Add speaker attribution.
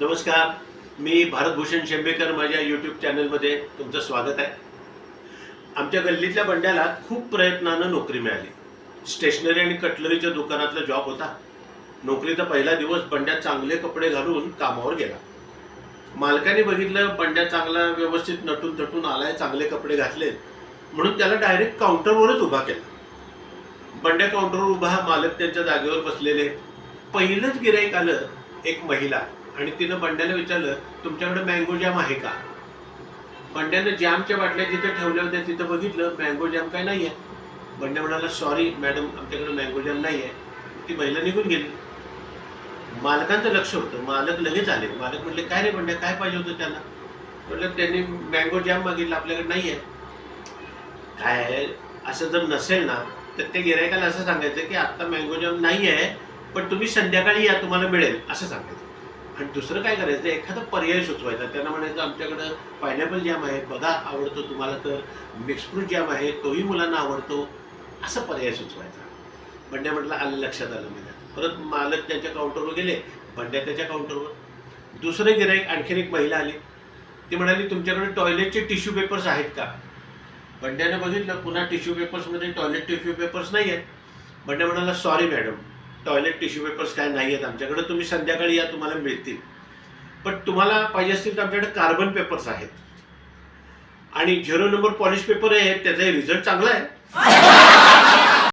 Speaker 1: नमस्कार मी भारतभूषण शेंबेकर माझ्या यूट्यूब चॅनलमध्ये तुमचं स्वागत आहे. आमच्या गल्लीतल्या बंड्याला खूप प्रयत्नानं नोकरी मिळाली. स्टेशनरी आणि कटलरीच्या दुकानातला जॉब होता. नोकरीचा पहिला दिवस बंड्यात चांगले कपडे घालून कामावर गेला. मालकाने बघितलं बंड्या चांगला व्यवस्थित नटून तटून आलाय चांगले कपडे घातले म्हणून त्याला डायरेक्ट काउंटरवरच उभा केला. बंड्या काउंटरवर उभा मालक त्यांच्या जागेवर बसलेले. पहिलंच गिराईक आलं एक महिला. आणि तिनं बंड्याला विचारलं तुमच्याकडे मँगो जॅम आहे का? बंड्यानं जॅमच्या बाटल्या जिथे ठेवल्या होत्या तिथं बघितलं मँगो जॅम काय नाही आहे बंड्या म्हणाला सॉरी मॅडम आमच्याकडे मँगो जॅम नाही आहे ती महिला निघून गेली. मालकांचं लक्ष होतं. मालक लगेच आले. मालक म्हटले काय रे बंड्या काय पाहिजे होतं त्यांना म्हटलं त्यांनी मँगो जॅम मागितलं आपल्याकडे नाही आहे काय आहे, असं जर नसेल ना तर ते गिरायकाला असं सांगायचं की आत्ता मँगो जॅम नाही आहे पण तुम्ही संध्याकाळी या तुम्हाला मिळेल. असं सांगायचं. आणि दुसरं काय करायचं एखादा पर्याय सुचवायचा. त्यांना म्हणायचं आमच्याकडं पायनॅपल जॅम आहे बघा आवडतो तुम्हाला तर. मिक्स फ्रूट जॅम आहे तोही मुलांना आवडतो. असा पर्याय सुचवायचा. बंड्या म्हटलं आलं लक्षात आलं माझ्या. परत मालक त्यांच्या काउंटरवर गेले बंड्या त्याच्या काउंटरवर दुसरं गिराईक आणखीन एक महिला आली. ती म्हणाली तुमच्याकडे टॉयलेटचे टिश्यू पेपर्स आहेत का? बंड्यानं बघितलं पुन्हा टिश्यू पेपर्समध्ये टॉयलेट टिश्यू पेपर्स नाही आहेत बंड्या म्हणाला sorry madam toilet tissue papers काय नाही आहेत आमच्याकडे तुम्ही संध्याकाळी या तुम्हाला मिळतील. पण तुम्हाला पाहिजे असतील तर आमच्याकडे कार्बन पेपर्स आहेत. आणि झिरो नंबर पॉलिश पेपर आहे त्याचा रिझल्ट चांगला आहे.